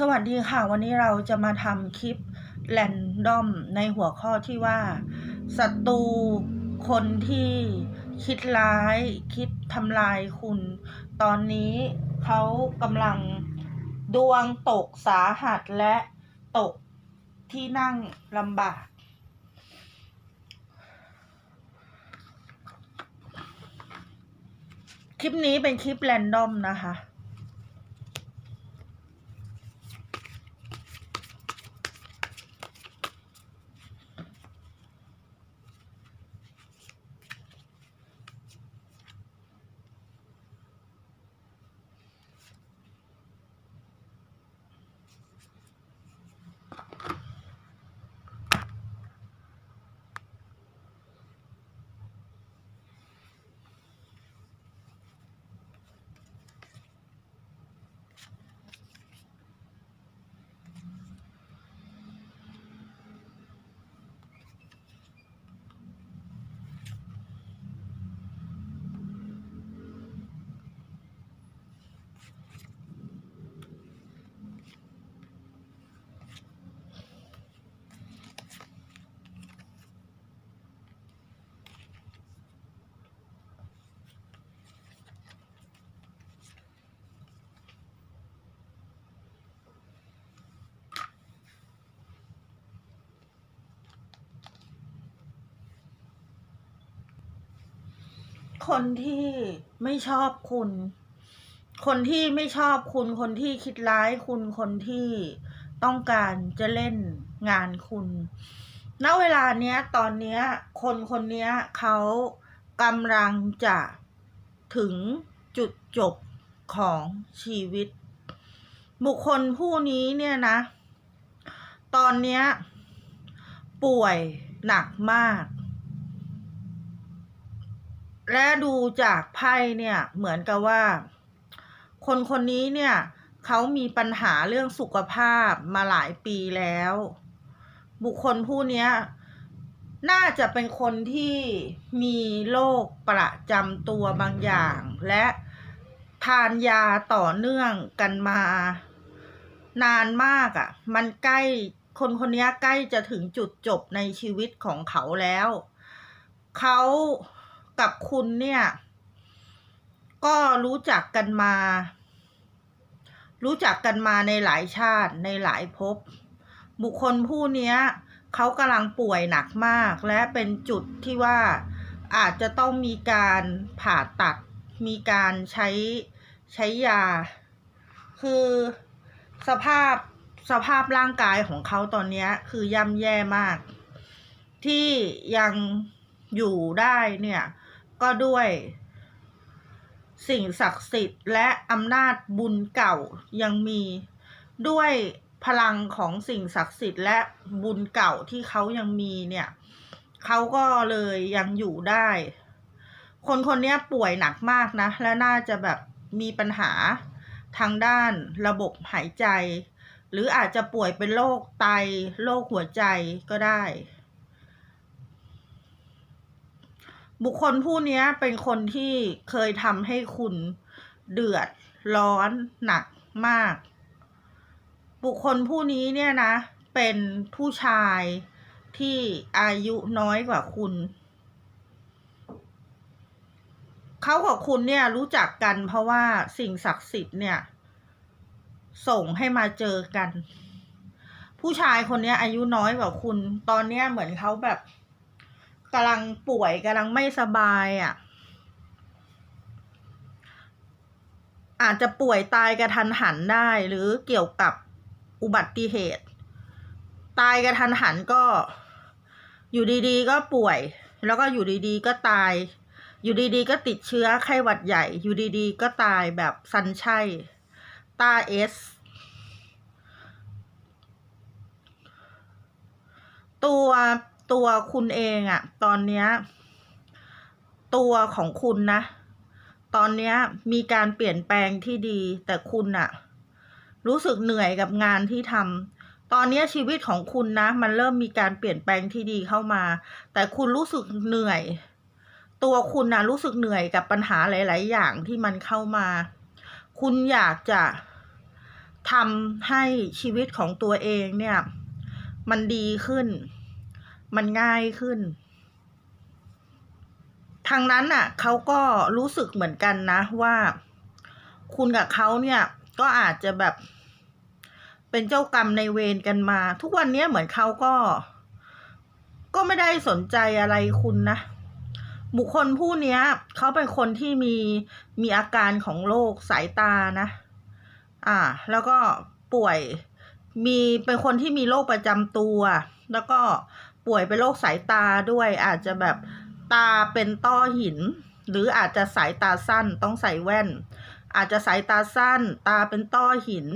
สวัสดีค่ะ วันนี้เราจะมาทำคลิปแรนดอมในหัวข้อที่ว่าศัตรูคนที่คิดร้าย คิดทำลายคุณ ตอนนี้เขากำลังดวงตกสาหัสและตกที่นั่งลำบาก คลิปนี้เป็นคลิปแรนดอมนะคะ คนที่ไม่ชอบคุณ คนที่ไม่ชอบคุณ คนที่คิดร้ายคุณ คนที่ต้องการจะเล่นงานคุณ ณ เวลาเนี้ย ตอนเนี้ย คนคนเนี้ยเขากำลังจะถึงจุดจบของชีวิต บุคคลผู้นี้เนี่ยนะ ตอนเนี้ย ป่วยหนักมาก และดูจากไพ่เนี่ยเหมือนกับว่า คนคนนี้เนี่ยเขามีปัญหาเรื่องสุขภาพมาหลายปีแล้ว บุคคลผู้นี้น่าจะเป็นคนที่มีโรคประจำตัวบางอย่าง และทานยาต่อเนื่องกันมา นานมากอะ่ะ มันใกล้คนคนนี้ใกล้จะถึงจุดจบในชีวิตของเขาแล้ว เขา กับคุณเนี่ย ก็รู้จักกันมา รู้จักกันมาในหลายชาติในหลายภพบุคคลผู้เนี้ยเขากำลังป่วยหนักมาก และเป็นจุดที่ว่าอาจจะต้องมีการผ่าตัด มีการใช้ใช้ยา คือสภาพสภาพร่างกายของเขาตอนนี้คือย่ำแย่มาก ที่ยังอยู่ได้เนี่ย ก็ด้วย สิ่งศักดิ์สิทธิ์และอำนาจบุญเก่ายังมีด้วยพลังของสิ่งศักดิ์สิทธิ์และบุญเก่าที่เขายังมีเนี่ยเขาก็เลยยังอยู่ได้ คนคนนี้ป่วยหนักมากนะ และน่าจะแบบมีปัญหาทางด้านระบบหายใจ หรืออาจจะป่วยเป็นโรคไตโรคหัวใจก็ได้ บุคคลผู้นี้เป็นคนที่เคยทำให้คุณเดือดร้อนหนักมาก บุคคลผู้นี้เนี่ยนะ เป็นผู้ชายที่อายุน้อยกว่าคุณ เขากับคุณเนี่ยรู้จักกันเพราะว่าสิ่งศักดิ์สิทธิ์เนี่ย ส่งให้มาเจอกัน ผู้ชายคนนี้อายุน้อยกว่าคุณ ตอนเนี้ยเหมือนเขาแบบ กำลังป่วยกำลังไม่สบายอะ่ะ อาจจะป่วยตายกระทันหันได้หรือเกี่ยวกับอุบัติเหตุ ตายกระทันหันก็ อยู่ดีๆ ก็ป่วย แล้วก็อยู่ดีๆ ก็ตาย อยู่ดีๆ ก็ติดเชื้อไข้หวัดใหญ่ อยู่ดีๆ ก็ตายแบบซันชัยตาเอสตัว ตัวคุณเองอะตอนเนี้ยตัวของคุณนะ ตอนเนี้ยมีการเปลี่ยนแปลงที่ดี แต่คุณอะรู้สึกเหนื่อยกับงานที่ทำตอนนี้ชีวิตของคุณนะ มันเริ่มมีการเปลี่ยนแปลงที่ดีเข้ามา แต่คุณรู้สึกเหนื่อย ตัวคุณนะรู้สึกเหนื่อยกับปัญหาหลาย ๆ อย่างที่มันเข้ามา คุณอยากจะทำให้ชีวิตของตัวเองเนี่ย มันดีขึ้น มันง่ายขึ้น ทางนั้นน่ะเขาก็รู้สึกเหมือนกันนะว่า คุณกับเขาเนี่ย ก็อาจจะแบบ เป็นเจ้ากรรมในเวรกันมา ทุกวันนี้เหมือนเขาก็ ก็ไม่ได้สนใจอะไรคุณนะบุคคลผู้นี้เขาเป็นคนที่มีมีอาการของโรคสายตานะ อ่า แล้วก็ป่วยมีเป็นคนที่มีโรคประจำตัว แล้วก็ ป่วยเป็นโรคสายตาด้วย อาจจะแบบตาเป็นต้อหิน หรืออาจจะสายตาสั้นต้องใส่แว่น อาจจะสายตาสั้น ตาเป็นต้อหิน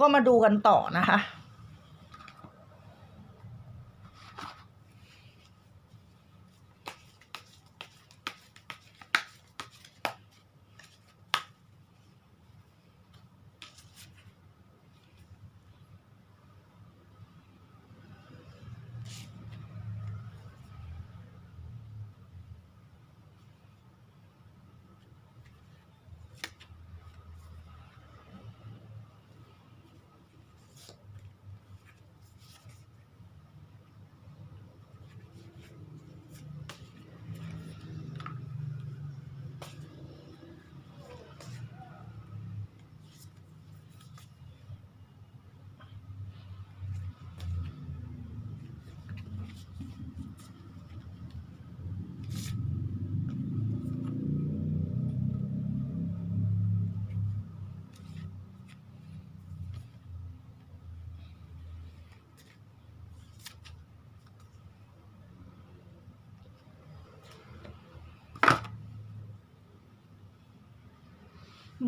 ก็มาดูกันต่อนะคะ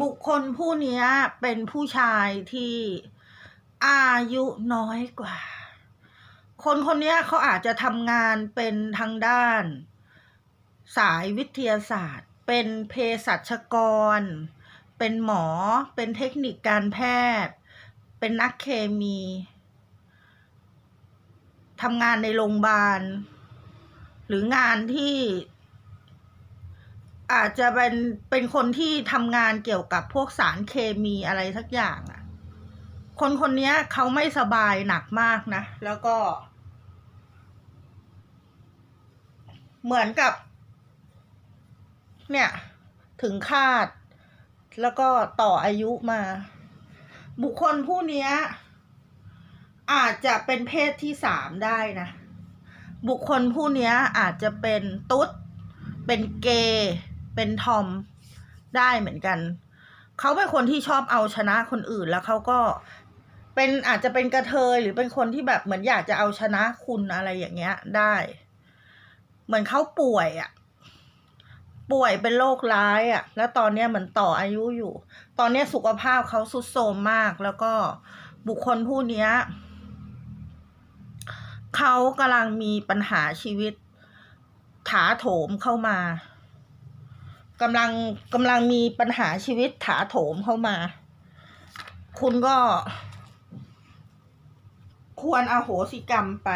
บุคคลผู้นี้เป็นผู้ชายที่อายุน้อยกว่า คนคนนี้เขาอาจจะทำงานเป็นทางด้าน สายวิทยาศาสตร์ เป็นเภสัชกร เป็นหมอ เป็นเทคนิคการแพทย์ เป็นนักเคมีทำงานในโรงพยาบาล หรืองานที่ อาจจะเป็นเป็นคนที่ทำงานเกี่ยวกับพวกสารเคมีอะไรสักอย่างอะ่ะ คนคนนี้เขาไม่สบายหนักมากนะ แล้วก็ เหมือนกับ เนี่ย ถึงคาด แล้วก็ต่ออายุมา บุคคลผู้นี้อาจจะเป็นเพศที่สามได้นะ บุคคลผู้นี้อาจจะเป็นตุ๊ดเป็นเกย์ เป็นทอมได้เหมือนกัน เขาเป็นคนที่ชอบเอาชนะคนอื่นแล้วเขาก็เป็นอาจจะเป็นกระเทยหรือเป็นคนที่แบบเหมือนอยากจะเอาชนะคุณอะไรอย่างเงี้ยได้ เหมือนเขาป่วยอะ่ะป่วยเป็นโรคร้ายอะ่ะ แล้วตอนเนี้ยเหมือนต่ออายุอยู่ ตอนเนี้ยสุขภาพเขาสุดโทรมมากแล้วก็บุคคลผู้เนี้ยเขากำลังมีปัญหาชีวิตถาโถมเข้ามา กำลังกำลังมีปัญหาชีวิตถาโถมเข้ามา คุณก็ ควรอโหสิกรรมไป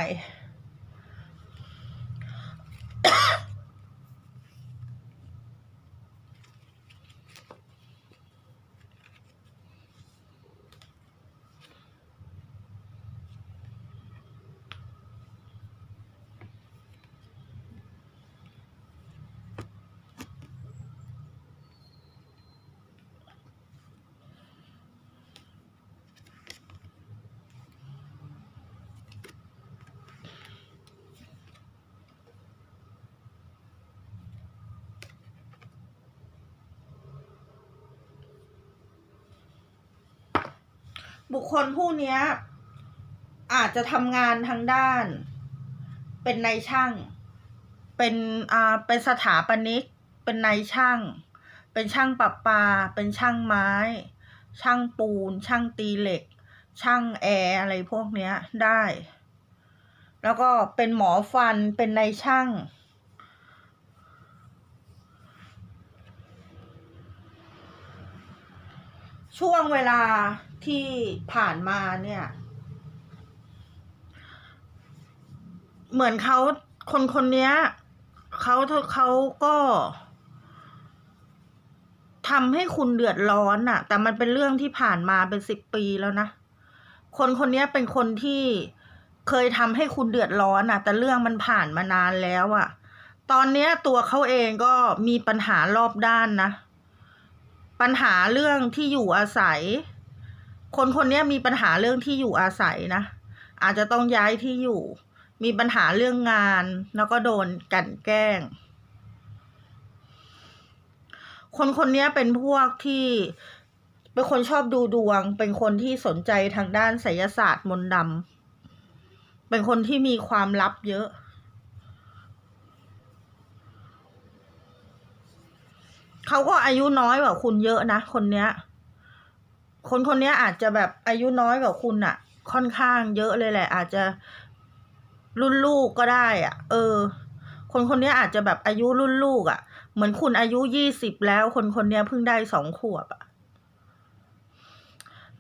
บุคคลผู้นี้อาจจะทำงานทางด้าน เป็นนายช่าง เป็นอ่าเป็นสถาปนิก เป็นนายช่าง เป็นช่างประปา เป็นช่างไม้ ช่างปูน ช่างตีเหล็ก ช่างแอร์อะไรพวกเนี้ยได้ แล้วก็เป็นหมอฟันเป็นนายช่าง ช่วงเวลาที่ผ่านมาเนี่ย เหมือนเขาคนคนนี้เขาเขาก็ทำให้คุณเดือดร้อนน่ะแต่มันเป็นเรื่องที่ผ่านมาเป็นสิบปีแล้วนะ คนคนนี้เป็นคนที่เคยทำให้คุณเดือดร้อนน่ะแต่เรื่องมันผ่านมานานแล้วอะตอนนี้ตัวเขาเองก็มีปัญหารอบด้านนะ ปัญหาเรื่องที่อยู่อาศัย คนคนนี้มีปัญหาเรื่องที่อยู่อาศัยนะ อาจจะต้องย้ายที่อยู่ มีปัญหาเรื่องงาน แล้วก็โดนกันแกล้ง คนคนนี้เป็นพวกที่เป็นคนชอบดูดวง เป็นคนที่สนใจทางด้านไสยศาสตร์มนต์ดำเป็นคนที่มีความลับเยอะ เขาก็อายุน้อยกว่าคุณเยอะนะคนเนี้ย คนคนเนี้ยอาจจะแบบอายุน้อยกว่าคุณอะค่อนข้างเยอะเลยแหละ อาจจะรุ่นลูกก็ได้อะเออ คนคนเนี้ยอาจจะแบบอายุรุ่นลูกอะเหมือนคุณอายุยี่สิบแล้ว คนคนเนี้ยเพิ่งได้สองขวบอะ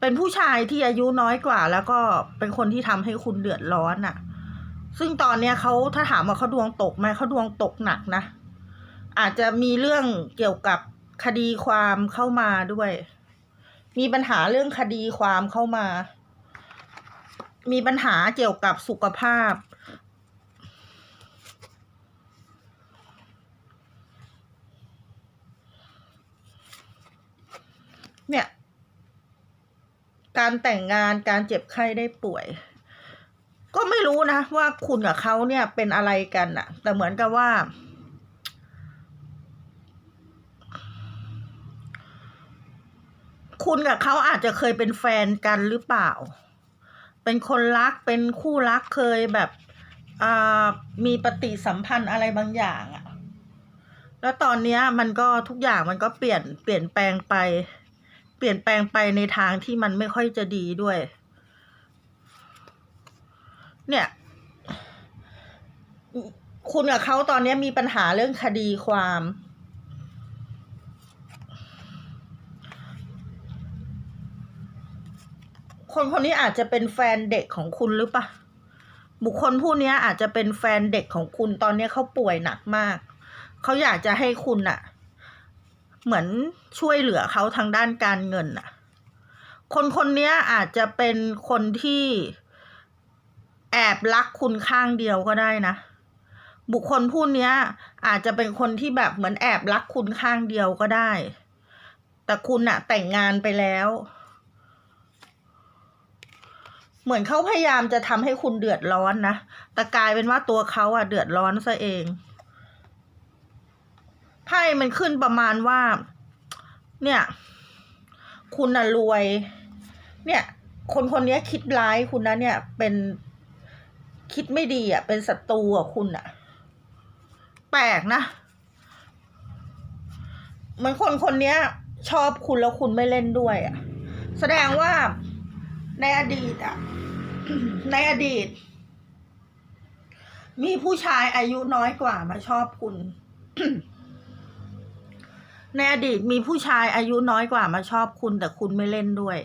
เป็นผู้ชายที่อายุน้อยกว่า แล้วก็เป็นคนที่ทำให้คุณเดือดร้อนอะซึ่งตอนเนี้ยเขาถ้าถามว่าเขาดวงตกไหมเขาดวงตกหนักนะ อาจจะมีเรื่องเกี่ยวกับคดีความเข้ามาด้วย มีปัญหาเรื่องคดีความเข้ามา มีปัญหาเกี่ยวกับสุขภาพ เนี่ย การแต่งงานการเจ็บไข้ได้ป่วย ก็ไม่รู้นะว่าคุณกับเขาเนี่ยเป็นอะไรกันอะแต่เหมือนกับว่า คุณกับเขาอาจจะเคยเป็นแฟนกันหรือเปล่า เป็นคนรักเป็นคู่รักเคยแบบอ่ามีปฏิสัมพันธ์อะไรบางอย่างอะแล้วตอนเนี้ยมันก็ทุกอย่างมันก็เปลี่ยนเปลี่ยนแปลงไป เปลี่ยนแปลงไปในทางที่มันไม่ค่อยจะดีด้วย เนี่ย คุณกับเขาตอนนี้มีปัญหาเรื่องคดีความ คนคนนี้อาจจะเป็นแฟนเด็กของคุณหรือปะบุคคลผู้นี้อาจจะเป็นแฟนเด็กของคุณตอนนี้เขาป่วยหนักมาก เขาอยากจะให้คุณอะเหมือนช่วยเหลือเขาทางด้านการเงินอะคนคนนี้อาจจะเป็นคนที่แอบรักคุณข้างเดียวก็ได้นะ บุคคลผู้นี้อาจจะเป็นคนที่แบบเหมือนแอบรักคุณข้างเดียวก็ได้ แต่คุณอะแต่งงานไปแล้ว เหมือนเขาพยายามจะทำให้คุณเดือดร้อนนะ แต่กลายเป็นว่าตัวเขาอะเดือดร้อนซะเอง ไพ่ มันขึ้นประมาณว่า เนี่ย คุณน่ะรวย เนี่ย คนคนนี้คิดร้ายคุณนะเนี่ย เป็นคิดไม่ดีอะเป็นศัตรูอะคุณอะแปลกนะเหมือนคนคนนี้ชอบคุณแล้วคุณไม่เล่นด้วยอะแสดงว่า ในอดีตอะในอดีต มีผู้ชายอายุน้อยกว่ามาชอบคุณ ในอดีตมีผู้ชายอายุน้อยกว่ามาชอบคุณ แต่คุณไม่เล่นด้วย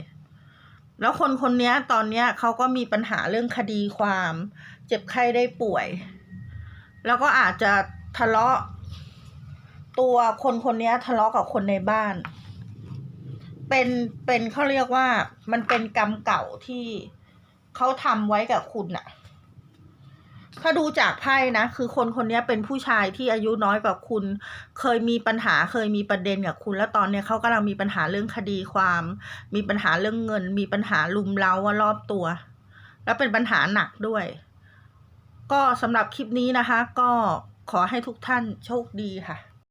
แล้วคนคนนี้ตอนนี้เขาก็มีปัญหาเรื่องคดีความ เจ็บไข้ได้ป่วย แล้วก็อาจจะทะเลาะ ตัวคนคนนี้ทะเลาะกับคนในบ้าน เป็นเป็นเขาเรียกว่า มันเป็นกรรมเก่าที่เขาทำไว้กับคุณน่ะถ้าดูจากไพ่นะ คือคนคนนี้เป็นผู้ชายที่อายุน้อยกว่าคุณ เคยมีปัญหาเคยมีประเด็นกับคุณ แล้วตอนเนี้ยเขากำลังมีปัญหาเรื่องคดีความ มีปัญหาเรื่องเงิน มีปัญหาลุมเล้าว่ารอบตัว แล้วเป็นปัญหาหนักด้วย ก็สำหรับคลิปนี้นะคะ ก็ขอให้ทุกท่านโชคดีค่ะ